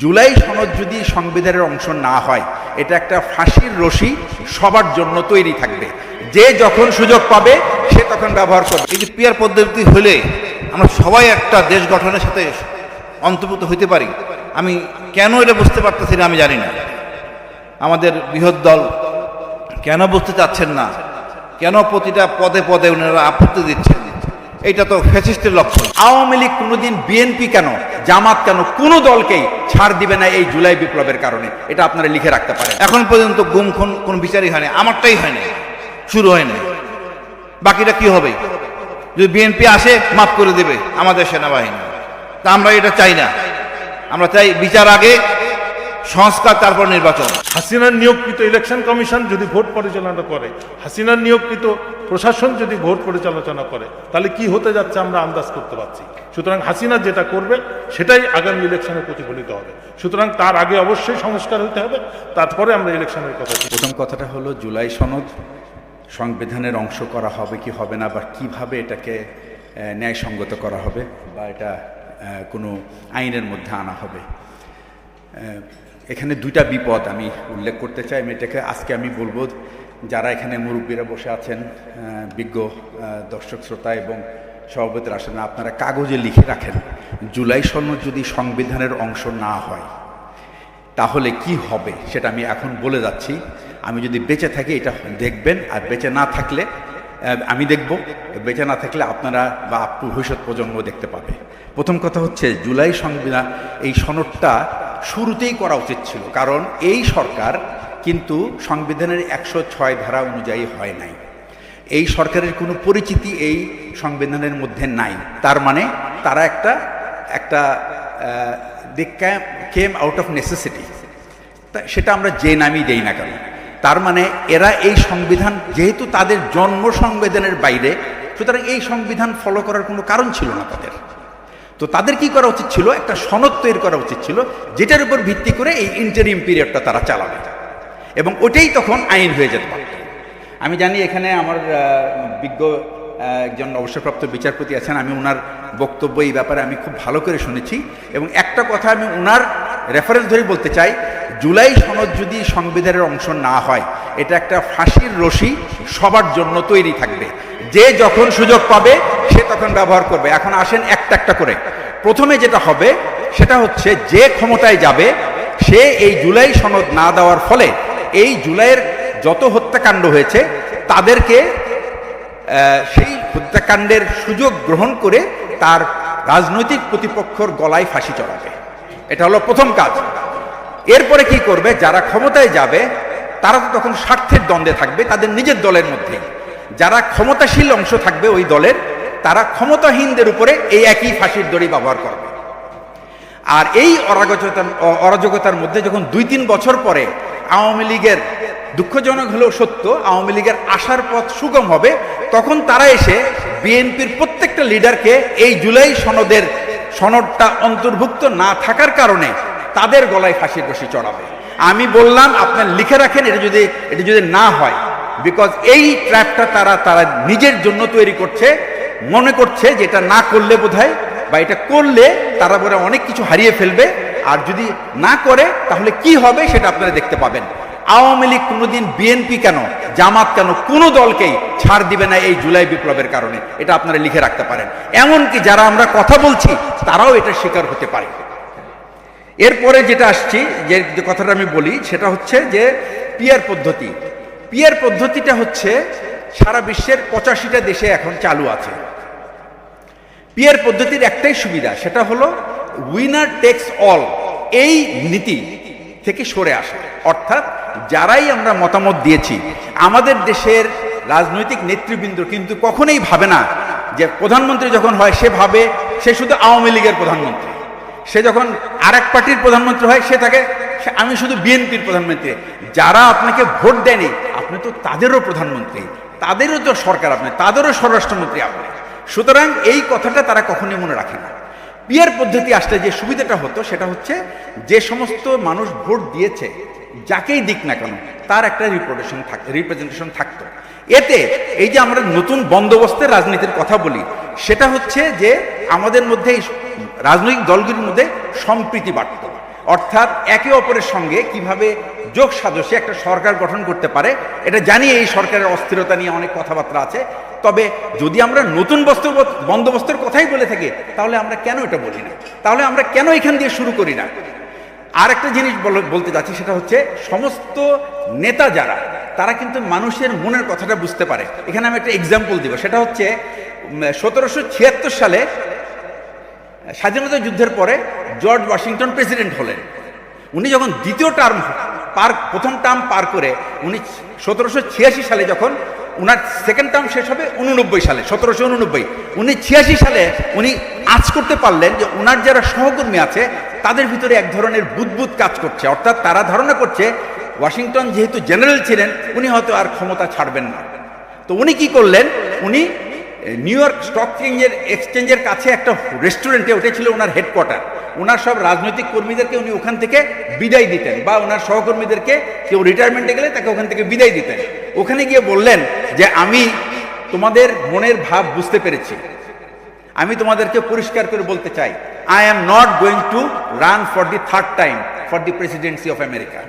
জুলাই সনদ যদি সংবিধানের অংশ না হয়, এটা একটা ফাঁসির রশি সবার জন্য তৈরি থাকবে। যে যখন সুযোগ পাবে, সে তখন ব্যবহার করবে। এই যে পিয়ার পদ্ধতি হলে আমরা সবাই একটা দেশ গঠনের সাথে অন্তর্ভুক্ত হইতে পারি। আমি কেন এটা বুঝতে পারতেছি না, আমি জানি না। আমাদের বৃহৎ দল কেন বুঝতে চাচ্ছেন না? কেন প্রতিটা পদে পদে ওনারা আপত্তি দিচ্ছেন? এটা তো ফ্যাসিস্টের লক্ষণ। আওয়ামী লীগ কোনোদিন বিএনপি কেন, জামাত কেন, কোনো দলকেই ছাড় দিবে না এই জুলাই বিপ্লবের কারণে। এটা আপনারা লিখে রাখতে পারেন। এখন পর্যন্ত গুম খুন, কোনো বিচারই হয়নি। আমারটাই হয়নি। শুরু হয়নি। বাকিটা কি হবে? যদি বিএনপি আসে, মাফ করে দেবে আমাদের সেনাবাহিনী। তা আমরা এটা চাই না। আমরা চাই বিচার আগে সংস্কার তারপর নির্বাচন। হাসিনার নিয়োগকৃত ইলেকশন কমিশন যদি ভোট পরিচালনা করে হাসিনার নিয়োগকৃত প্রশাসন যদি ভোট পরিচালনা করে তাহলে কি হতে যাচ্ছে আমরা আন্দাজ করতে পারছি। সুতরাং হাসিনা যেটা করবে সেটাই আগামী ইলেকশনে প্রতিফলিত হবে। সুতরাং তার আগে অবশ্যই সংস্কার হতে হবে তারপরে আমরা ইলেকশনের কথা প্রথম কথাটা হলো জুলাই সনদ সংবিধানের অংশ করা হবে কি হবে না বা কীভাবে এটাকে ন্যায়সঙ্গত করা হবে বা এটা কোনো আইনের মধ্যে আনা হবে। এখানে দুইটা বিপদ আমি উল্লেখ করতে চাই। আমি এটাকে আজকে আমি বলব, যারা এখানে মুরব্বীরা বসে আছেন বিজ্ঞ দর্শক, শ্রোতা এবং সভাপতিরা আসেন আপনারা কাগজে লিখে রাখেন, জুলাই সনদ যদি সংবিধানের অংশ না হয়, তাহলে কি হবে সেটা আমি এখন বলে যাচ্ছি। আমি যদি বেঁচে থাকি এটা দেখবেন, আর বেঁচে না থাকলে আমি দেখব, বেঁচে না থাকলে আপনারা বা ভবিষ্যৎ প্রজন্ম দেখতে পাবে। প্রথম কথা হচ্ছে, জুলাই সংবিধান, এই সনদটা শুরুতেই করা উচিত ছিল, কারণ এই সরকার কিন্তু সংবিধানের একশো ছয় ধারা অনুযায়ী হয় নাই। এই সরকারের কোনো পরিচিতি এই সংবিধানের মধ্যে নাই। তার মানে তারা একটা একটা they came out of necessity সেটা আমরা যে নামই দেই না কেন। তার মানে এরা এই সংবিধান, যেহেতু তাদের জন্ম সংবিধানের বাইরে, সুতরাং এই সংবিধান ফলো করার কোনো কারণ ছিল না তাদের। তো তাদের কি করা উচিত ছিল? একটা সনদ তৈরি করা উচিত ছিল, যেটার উপর ভিত্তি করে এই ইন্টারিম পিরিয়ডটা তারা চালাবে। এবং ওটাই তখন আইন হয়ে যেতে পারত। আমি জানি এখানে আমার বিজ্ঞ একজন অবসরপ্রাপ্ত বিচারপতি আছেন, আমি ওনার বক্তব্য এই ব্যাপারে আমি খুব ভালো করে শুনেছি। এবং একটা কথা আমি ওনার রেফারেন্স ধরে বলতে চাই, জুলাই সনদ যদি সংবিধানের অংশ না হয়, এটা একটা ফাঁসির রশি সবার জন্য তৈরি থাকবে। যে যখন সুযোগ পাবে, সে তখন ব্যবহার করবে। এখন আসেন একটা একটা করে। প্রথমে যেটা হবে, সেটা হচ্ছে যে ক্ষমতায় যাবে, সে এই জুলাই সনদ না দেওয়ার ফলে এই জুলাইয়ের যত হত্যাকাণ্ড হয়েছে, তাদেরকে সেই হত্যাকাণ্ডের সুযোগ গ্রহণ করে তার রাজনৈতিক প্রতিপক্ষর গলায় ফাঁসি চড়াবে। এটা হলো প্রথম কাজ। এরপরে কি করবে? যারা ক্ষমতায় যাবে, তারা তো তখন স্বার্থের দ্বন্দ্বে থাকবে, তাদের নিজের দলের মধ্যে যারা ক্ষমতাশীল অংশ থাকবে, ওই দলের তারা ক্ষমতাহীনদের উপরে এই একই ফাঁসির দড়ি ব্যবহার করবে। আর এই অরাগজতার অ- অরাজকতার মধ্যে যখন দুই তিন বছর পরে আওয়ামী লীগের দুঃখজনক হলেও সত্য, আওয়ামী লীগের আসার পথ সুগম হবে, তখন তারা এসে বিএনপির প্রত্যেকটা লিডারকে এই জুলাই সনদের, সনদটা অন্তর্ভুক্ত না থাকার কারণে তাদের গলায় ফাঁসির রশি চড়াবে। আমি বললাম, আপনার লিখে রাখেন, এটা যদি এটা যদি না হয় বিকজ এই ট্র্যাপটা তারা তারা নিজের জন্য তৈরি করছে মনে করছে যে এটা না করলে বোধহয় বা এটা করলে তারা বলে অনেক কিছু হারিয়ে ফেলবে। আর যদি না করে, তাহলে কি হবে সেটা আপনারা দেখতে পাবেন। আওয়ামী লীগ কোনোদিন বিএনপি কেন, জামাত কেন কোনো দলকেই ছাড় দিবে না এই জুলাই বিপ্লবের কারণে? এটা আপনারা লিখে রাখতে পারেন। এমনকি যারা আমরা কথা বলছি, তারাও এটা শিকার হতে পারে। এরপরে যেটা আসছি যে কথাটা আমি বলি, সেটা হচ্ছে যে পিয়ার পদ্ধতি। পিয়ার পদ্ধতিটা হচ্ছে সারা বিশ্বের পঁচাশিটা দেশে এখন চালু আছে। পিয়ার পদ্ধতির একটাই সুবিধা, সেটা হলো উইনার টেক্স অল এই নীতি থেকে সরে আসা। অর্থাৎ যারাই আমরা মতামত দিয়েছি, আমাদের দেশের রাজনৈতিক নেতৃবৃন্দ কিন্তু কখনোই ভাবে না যে প্রধানমন্ত্রী যখন হয়, সে ভাবে সে শুধু আওয়ামী লীগের প্রধানমন্ত্রী। সে যখন আরেক পার্টির প্রধানমন্ত্রী হয়, সে থাকে আমি শুধু বিএনপির প্রধানমন্ত্রী। যারা আপনাকে ভোট দেয়নি, আপনি তো তাদেরও প্রধানমন্ত্রী। তাদেরও তো সরকার আপনি, তাদেরও স্বরাষ্ট্রমন্ত্রী আপনি। সুতরাং এই কথাটা তারা কখনোই মনে রাখে না। পিয়ার পদ্ধতি আসলে যে সুবিধাটা হতো সেটা হচ্ছে যে সমস্ত মানুষ ভোট দিয়েছে, যাকেই দিক না কেন, তার একটা রিপ্রেজেন্টেশন থাক রিপ্রেজেন্টেশন থাকতো। এতে এই যে আমরা নতুন বন্দোবস্তের রাজনীতির কথা বলি, সেটা হচ্ছে যে আমাদের মধ্যে রাজনৈতিক দলগুলির মধ্যে সম্প্রীতি বাড়ত। অর্থাৎ একে অপরের সঙ্গে কীভাবে যোগ সাজসে একটা সরকার গঠন করতে পারে, এটা জানিয়ে এই সরকারের অস্থিরতা নিয়ে অনেক কথাবার্তা আছে। তবে যদি আমরা নতুন বস্তু বন্দোবস্তের কথাই বলে থাকি, তাহলে আমরা কেন এটা বলি না? তাহলে আমরা কেন এখান দিয়ে শুরু করি না? আর একটা জিনিস বল- বলতে যাচ্ছি, সেটা হচ্ছে সমস্ত নেতা যারা, তারা কিন্তু মানুষের মনের কথাটা বুঝতে পারে। এখানে আমি একটা এক্সাম্পল দিব। সেটা হচ্ছে সতেরোশো ছিয়াত্তর সালে স্বাধীনতা যুদ্ধের পরে জর্জ ওয়াশিংটন প্রেসিডেন্ট হলেন। উনি যখন দ্বিতীয় টার্ম পার, প্রথম টার্ম পার করে উনি সতেরোশো ছিয়াশি সালে যখন উনার সেকেন্ড টার্ম শেষ হবে উননব্বই সালে, সতেরোশো উননব্বই। উনি ছিয়াশি সালে উনি আজ করতে পারলেন যে ওনার যারা সহকর্মী আছে, তাদের ভিতরে এক ধরনের বুদবুদ কাজ করছে। অর্থাৎ তারা ধারণা করছে, ওয়াশিংটন যেহেতু জেনারেল ছিলেন, উনি হয়তো আর ক্ষমতা ছাড়বেন না। তো উনি কি করলেন? উনি নিউ ইয়র্ক স্টক এক্সচেঞ্জের এক্সচেঞ্জের কাছে একটা রেস্টুরেন্টে ওটা ছিল ওনার হেডকোয়ার্টার ওনার সব রাজনৈতিক কর্মীদেরকে উনি ওখান থেকে বিদায় দিতেন বা ওনার সহকর্মীদেরকে কেউ রিটায়ারমেন্টে গেলে তাকে ওখান থেকে বিদায় দিতেন। ওখানে গিয়ে বললেন যে, আমি তোমাদের মনের ভাব বুঝতে পেরেছি। আমি তোমাদেরকে পরিষ্কার করে বলতে চাই। I am not going to run for the third time for the presidency of America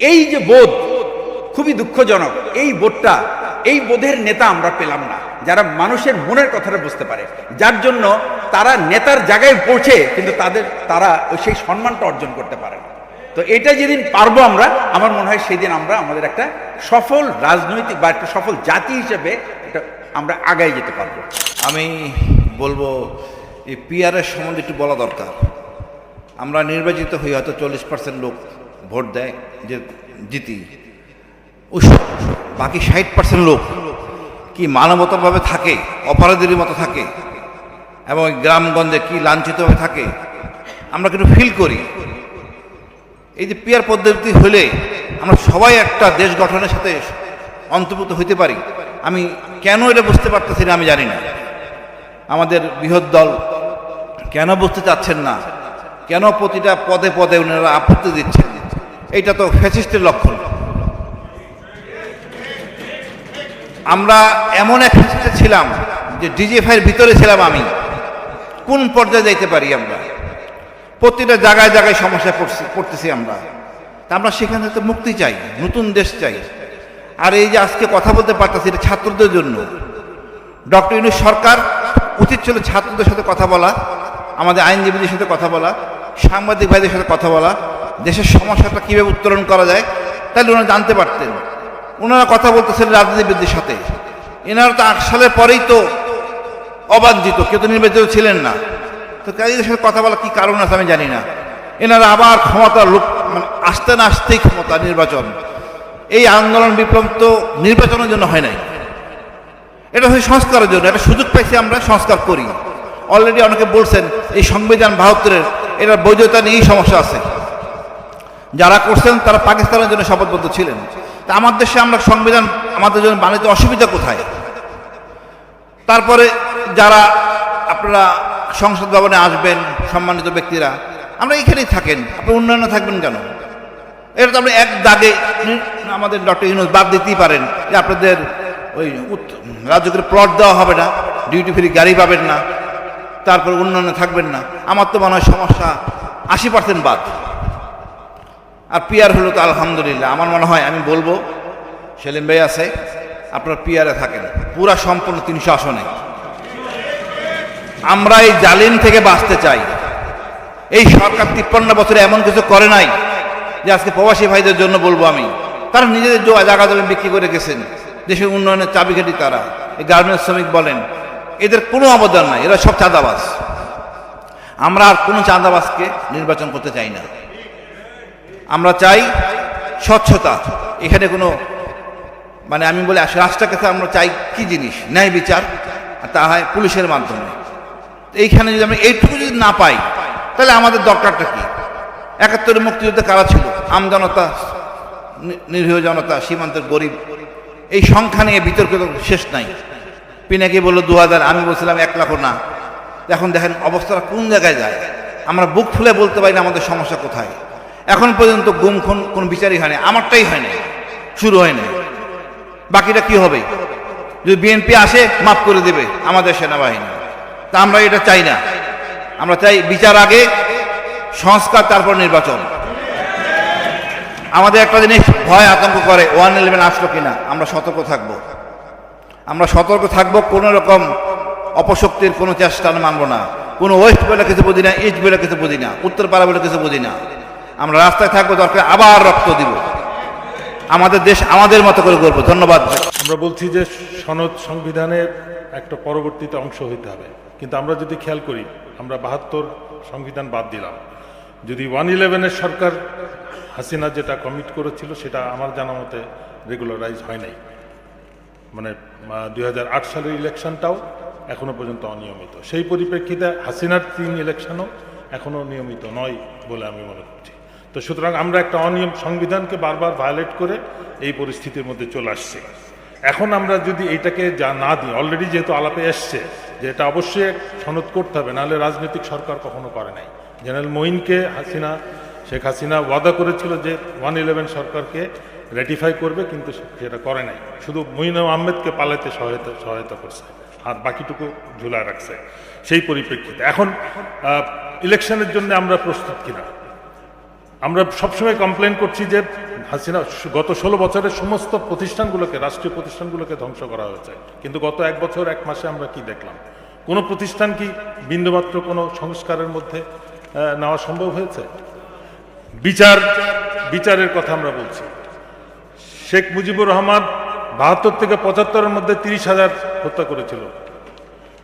এই যে বোধ, খুবই দুঃখজনক। এই বোধটা, এই বোধের নেতা আমরা পেলাম না। যারা মানুষের মনের কথাটা বুঝতে পারে। যার জন্য তারা নেতার জায়গায় পৌঁছে কিন্তু তাদের, তারা সেই সম্মানটা অর্জন করতে পারে না। তো এটা যেদিন পারব আমরা, আমার মনে হয় সেদিন আমরা আমাদের একটা সফল রাজনৈতিক বা একটা সফল জাতি হিসেবে এটা আমরা আগায় যেতে পারব। আমি বলব, এই পিআরের সম্বন্ধে একটু বলা দরকার। আমরা নির্বাচিত হই হয়তো চল্লিশ পার্সেন্ট লোক ভোট দেয় যে জিতি। বাকি ষাট পার্সেন্ট লোক কি মানবতাভাবে থাকে, অপরাধীর মতো থাকে, এবং গ্রামগঞ্জে কি লাঞ্ছিতভাবে থাকে, আমরা কিন্তু ফিল করি। এই যে পিয়ার পদ্ধতি হলে আমরা সবাই একটা দেশ গঠনের সাথে অন্তর্ভুক্ত হইতে পারি। আমি কেন এটা বুঝতে পারতেছি না আমি জানি না। আমাদের বৃহৎ দল কেন বুঝতে চাচ্ছেন না? কেন প্রতিটা পদে পদে ওনারা আপত্তি দিচ্ছেন? এইটা তো ফ্যাসিস্টের লক্ষণ। আমরা এমন এক ফ্যাসিস্টে ছিলাম যে ডিজিএফআইয়ের ভিতরে ছিলাম আমি। কোন পর্যায়ে যাইতে পারি আমরা? প্রতিটা জায়গায় জায়গায় সমস্যায় পড়ছি, পড়তেছি আমরা। তা আমরা সেখান থেকে মুক্তি চাই, নতুন দেশ চাই। আর এই যে আজকে কথা বলতে পারতেছি, এটা ছাত্রদের জন্য। ডক্টর ইউনুস সরকার, উচিত ছিল ছাত্রদের সাথে কথা বলা, আমাদের আইনজীবীদের সাথে কথা বলা, সাংবাদিক ভাইদের সাথে কথা বলা। দেশের সমস্যাটা কীভাবে উত্তরণ করা যায়, তাহলে ওনারা জানতে পারতেন। ওনারা কথা বলতেছেন রাজনীতিবিদদের সাথে। এনারা তো আট সালের পরেই তো অবাঞ্ছিত, কেউ তো নির্বাচিত ছিলেন না। তো কাজীদের সাথে কথা বলা কি কারণ আছে আমি জানি না। এনারা আবার ক্ষমতা লোক মানে আসতে না আসতেই ক্ষমতা নির্বাচন। এই আন্দোলন বিপ্লব তো নির্বাচনের জন্য হয় নাই। এটা হচ্ছে সংস্কারের জন্য, একটা সুযোগ পাইছি আমরা, সংস্কার করি। অলরেডি অনেকে বলছেন, এই সংবিধান বাহাত্তরের এটার বৈধতা নিয়েই সমস্যা আছে। যারা করছেন তারা পাকিস্তানের জন্য শপথবদ্ধ ছিলেন। তা আমার দেশে আমরা সংবিধান, আমাদের জন্য বানাইতে অসুবিধা কোথায়? তারপরে যারা আপনারা সংসদ ভবনে আসবেন, সম্মানিত ব্যক্তিরা, আমরা এখানেই থাকেন, আপনি উন্নয়নে থাকবেন কেন? এটা তো আপনি এক দাগে আমাদের ডক্টর ইউনুস বাদ দিতেই পারেন যে আপনাদের ওই রাজ্যকে প্লট দেওয়া হবে না ডিউটি ফ্রি গাড়ি পাবেন না, তারপর উন্নয়নে থাকবেন না। আমার তো মনে হয় সমস্যা আশি পার্সেন্ট বাদ। আর পিয়ার হলো তো আলহামদুলিল্লাহ। আমার মনে হয়, আমি বলব, সেলিম ভাই আছে, আপনার পিয়ারে থাকেন। পুরা সম্পূর্ণ তিনশো আসনে। আমরা এই জালিম থেকে বাঁচতে চাই। এই সরকার তিপ্পান্ন বছরে এমন কিছু করে নাই, যে আজকে প্রবাসী ভাইদের জন্য বলব আমি। তারা নিজেদের জায়গা জমি বিক্রি করে গেছেন। দেশের উন্নয়নের চাবিকাঠি তারা। এই গার্মেন্টস শ্রমিক বলেন, এদের কোনো অবদান নাই, এরা সব চাঁদাবাজ। আমরা আর কোনো চাঁদাবাজকে নির্বাচন করতে চাই না। আমরা চাই স্বচ্ছতা। এখানে কোনো মানে আমি বলি রাষ্ট্রের কাছে আমরা চাই কি জিনিস? ন্যায় বিচার তা হয় পুলিশের মাধ্যমে। এইখানে যদি আমরা এইটুকু যদি না পাই, তাহলে আমাদের দরকারটা কি? একাত্তরের মুক্তিযুদ্ধে কারা ছিল? আমজনতা নিরীহ জনতা, সীমান্তের গরিব। এই সংখ্যা নিয়ে বিতর্ক শেষ নাই। পিনাকি বলল দু হাজার আমি বলছিলাম এক লাখও না। এখন দেখেন অবস্থাটা কোন জায়গায় যায়? আমরা বুক ফুলে বলতে পারি না আমাদের সমস্যা কোথায়। এখন পর্যন্ত গুম খুন কোন বিচারই হয়নি, আমারটাই হয়নি, শুরু হয়নি। বাকিটা কি হবে? যদি বিএনপি আসে, মাফ করে দেবে আমাদের সেনাবাহিনী। তা আমরা এটা চাই না। আমরা চাই বিচার আগে, সংস্কার, তারপর নির্বাচন। আমাদের একটা জিনিস ভয়, আতঙ্ক করে, ওয়ান ইলেভেন আসলো কিনা, আমরা সতর্ক থাকব। আমরা সতর্ক থাকব, কোনো রকম অপশক্তির কোনো চেষ্টা মানব না। কোনো ওয়েস্ট বলে কিছু বুঝি না, ইস্ট বলে কিছু বুঝি না, উত্তর পাড়া বলে কিছু বুঝি না। আমরা রাস্তায় থাকব, দরকার আবার রক্ত দিব। আমাদের দেশ আমাদের মতো করে করব ধন্যবাদ। আমরা বলছি যে সনদ সংবিধানের একটা পরবর্তীতে অংশ হইতে হবে। কিন্তু আমরা যদি খেয়াল করি, আমরা বাহাত্তর সংবিধান বাদ দিলাম। যদি ওয়ান ইলেভেনের সরকার হাসিনা যেটা কমিট করেছিল, সেটা আমার জানা মতে রেগুলারাইজ হয় নাই। মানে দু হাজার আট সালের ইলেকশনটাও এখনও পর্যন্ত অনিয়মিত। সেই পরিপ্রেক্ষিতে হাসিনার তিন ইলেকশনও এখনও নিয়মিত নয় বলে আমি মনে করছি। তো সুতরাং আমরা একটা অনিয়ম সংবিধানকে বারবার ভায়োলেট করে এই পরিস্থিতির মধ্যে চলে আসছি। এখন আমরা যদি এইটাকে যা না দিই অলরেডি যেহেতু আলাপে এসছে যে এটা অবশ্যই সনদ করতে হবে, নাহলে রাজনৈতিক সরকার কখনো করে নাই। জেনারেল মঈনকে হাসিনা, শেখ হাসিনা ওয়াদা করেছিল যে ওয়ান ইলেভেন সরকারকে রেটিফাই করবে, কিন্তু সেটা করে নাই। শুধু মঈন আহমেদকে পালাতে সহায়তা সহায়তা করছে আর বাকিটুকু ঝুলা রাখছে। সেই পরিপ্রেক্ষিতে। এখন ইলেকশনের জন্য আমরা প্রস্তুত কিনা? আমরা সবসময় কমপ্লেন করছি যে হাসিনা গত ষোলো বছরের সমস্ত প্রতিষ্ঠানগুলোকে, রাষ্ট্রীয় প্রতিষ্ঠানগুলোকে ধ্বংস করা হয়েছে। কিন্তু গত এক বছর, এক মাসে আমরা কি দেখলাম? কোনো প্রতিষ্ঠান কি বিন্দুমাত্র কোনো সংস্কারের মধ্যে নেওয়া সম্ভব হয়েছে? বিচার, বিচারের কথা আমরা বলছি। শেখ মুজিবুর রহমান বাহাত্তর থেকে পঁচাত্তরের মধ্যে তিরিশ হাজার হত্যা করেছিল।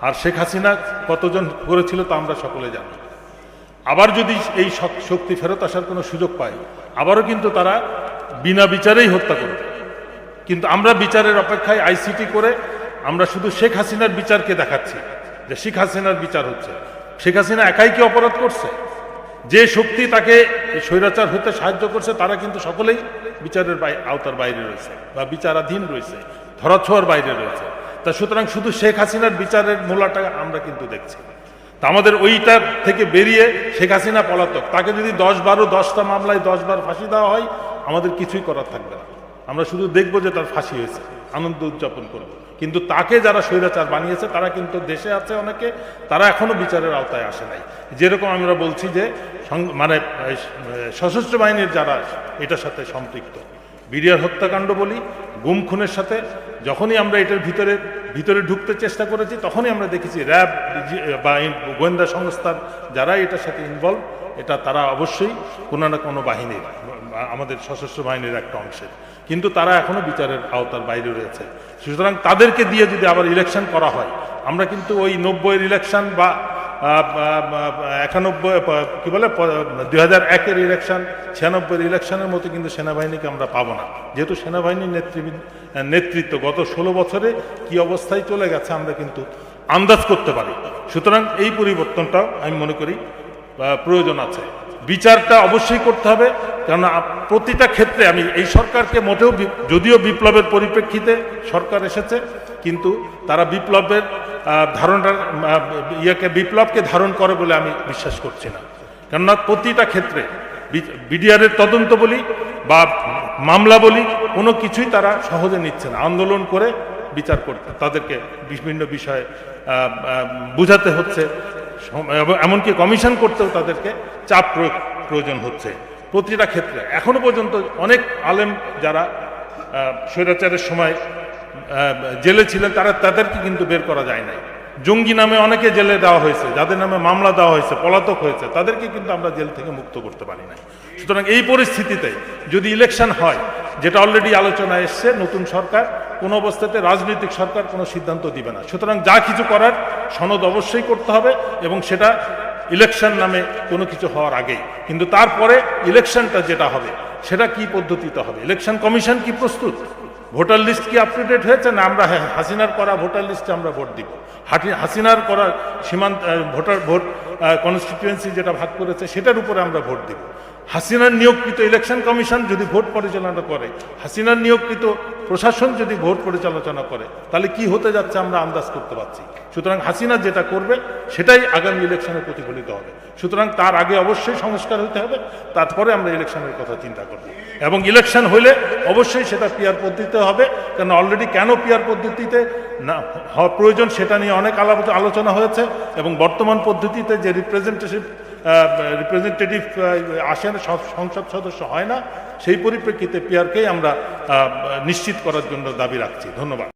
আর শেখ হাসিনা কতজন করেছিল তা আমরা সকলে জানি। আবার যদি এই শক্তি ফেরত আসার কোনো সুযোগ পায়, আবারও কিন্তু তারা বিনা বিচারেই হত্যা করবে। কিন্তু আমরা বিচারের অপেক্ষায় আইসিটি করে আমরা শুধু শেখ হাসিনার বিচারকে দেখাচ্ছি যে শেখ হাসিনার বিচার হচ্ছে। শেখ হাসিনা একাই কি অপরাধ করছে? যে শক্তি তাকে স্বৈরাচার হতে সাহায্য করছে, তারা কিন্তু সকলেই বিচারের আওতার বাইরে রয়েছে বা বিচারাধীন রয়েছে, ধরাছোঁয়ার বাইরে রয়েছে। তা সুতরাং শুধু শেখ হাসিনার বিচারের মূলাটা আমরা কিন্তু দেখছি। তা আমাদের ওইটা থেকে বেরিয়ে শেখ হাসিনা পলাতক। তাকে যদি দশ বারো, দশটা মামলায় দশ বার ফাঁসি দেওয়া হয়, আমাদের কিছুই করার থাকবে না। আমরা শুধু দেখব যে তার ফাঁসি হয়েছে, আনন্দ উদযাপন করব। কিন্তু তাকে যারা স্বৈরাচার বানিয়েছে, তারা কিন্তু দেশে আছে অনেকে, তারা এখনও বিচারের আওতায় আসে নাই। যেরকম আমরা বলছি যে মানে সশস্ত্র বাহিনীর যারা, এটার সাথে সম্পৃক্ত। বিডিআর হত্যাকাণ্ড বলি, গুম খুনের সাথে, যখনই আমরা এটার ভিতরে ভিতরে ঢুকতে চেষ্টা করেছি, তখনই আমরা দেখেছি র্যাব, বা গোয়েন্দা সংস্থার যারা এটার সাথে ইনভলভ এটা তারা অবশ্যই কোনো না কোনো বাহিনীর, আমাদের সশস্ত্র বাহিনীর একটা অংশের। কিন্তু তারা এখনও বিচারের আওতার বাইরে রয়েছে। সুতরাং তাদেরকে দিয়ে যদি আবার ইলেকশন করা হয়, আমরা কিন্তু ওই নব্বইয়ের ইলেকশন বা একানব্বই কি বলে দুই হাজার একের ইলেকশন ছিয়ানব্বই ইলেকশনের মতো কিন্তু সেনাবাহিনীকে আমরা পাবো না। যেহেতু সেনাবাহিনীর নেতৃবৃন্দ নেতৃত্ব গত ষোলো বছরে কি অবস্থায় চলে গেছে আমরা কিন্তু আন্দাজ করতে পারি। সুতরাং এই পরিবর্তনটাও আমি মনে করি প্রয়োজন আছে। বিচারটা অবশ্যই করতে হবে। কারণ প্রতিটা ক্ষেত্রে আমি এই সরকারকে মোটেও যদিও বিপ্লবের পরিপ্রেক্ষিতে সরকার এসেছে, কিন্তু তারা বিপ্লবের ধারণার ইয়েকে বিপ্লবকে ধারণ করে বলে আমি বিশ্বাস করছি না। কেননা প্রতিটা ক্ষেত্রে বিডিআরের তদন্ত বলি বা মামলা বলি, কোনো কিছুই তারা সহজে নিচ্ছে না। আন্দোলন করে বিচার করতে তাদেরকে বিভিন্ন বিষয়ে বুঝাতে হচ্ছে। এমনকি কমিশন করতেও তাদেরকে চাপ প্রয়োগ প্রয়োজন হচ্ছে প্রতিটা ক্ষেত্রে। এখনও পর্যন্ত অনেক আলেম যারা স্বৈরাচারের সময় জেলে ছিলেন, তারা তাদেরকে কিন্তু বের করা যায় নাই। জঙ্গি নামে অনেকে জেলে দেওয়া হয়েছে, যাদের নামে মামলা দেওয়া হয়েছে, পলাতক হয়েছে, তাদেরকে কিন্তু আমরা জেল থেকে মুক্ত করতে পারি না সুতরাং এই পরিস্থিতিতে যদি ইলেকশন হয়, যেটা অলরেডি আলোচনা এসছে, নতুন সরকার, কোনো অবস্থাতে রাজনৈতিক সরকার কোনো সিদ্ধান্ত দিবে না। সুতরাং যা কিছু করার সনদ অবশ্যই করতে হবে এবং সেটা ইলেকশন নামে কোনো কিছু হওয়ার আগেই। কিন্তু তারপরে ইলেকশনটা যেটা হবে, সেটা কি পদ্ধতিতে হবে? ইলেকশন কমিশন কি প্রস্তুত? ভোটার লিস্ট কি আপ টু ডেট হয়েছে না আমরা হ্যাঁ, হাসিনার করা ভোটার লিস্টে আমরা ভোট দিব? হাসিনার করা সীমান্ত ভোটার ভোট কনস্টিটুয়েন্সি যেটা ভাগ করেছে সেটার উপরে আমরা ভোট দিব। হাসিনার নিয়োগকৃত ইলেকশন কমিশন যদি ভোট পরিচালনা করে, হাসিনার নিয়োগকৃত প্রশাসন যদি ভোট পরিচালনা করে, তাহলে কি হতে যাচ্ছে আমরা আন্দাজ করতে পারছি। সুতরাং হাসিনা যেটা করবে, সেটাই আগামী ইলেকশনে প্রতিফলিত হবে। সুতরাং তার আগে অবশ্যই সংস্কার হতে হবে, তারপরে আমরা ইলেকশনের কথা চিন্তা করব। এবং ইলেকশন হলে অবশ্যই সেটা পিয়ার পদ্ধতিতে হবে কারণ অলরেডি কেন পিয়ার পদ্ধতিতে না, হওয়া প্রয়োজন সেটা নিয়ে অনেক আলাপ- আলোচনা হয়েছে, এবং বর্তমান পদ্ধতিতে যে রিপ্রেজেন্টেটিভ রিপ্রেজেন্টেটিভ আসে না সংসদ সদস্য হয় না। সেই পরিপ্রেক্ষিতে পিয়ারকেই আমরা নিশ্চিত করার জন্য দাবি রাখছি। ধন্যবাদ।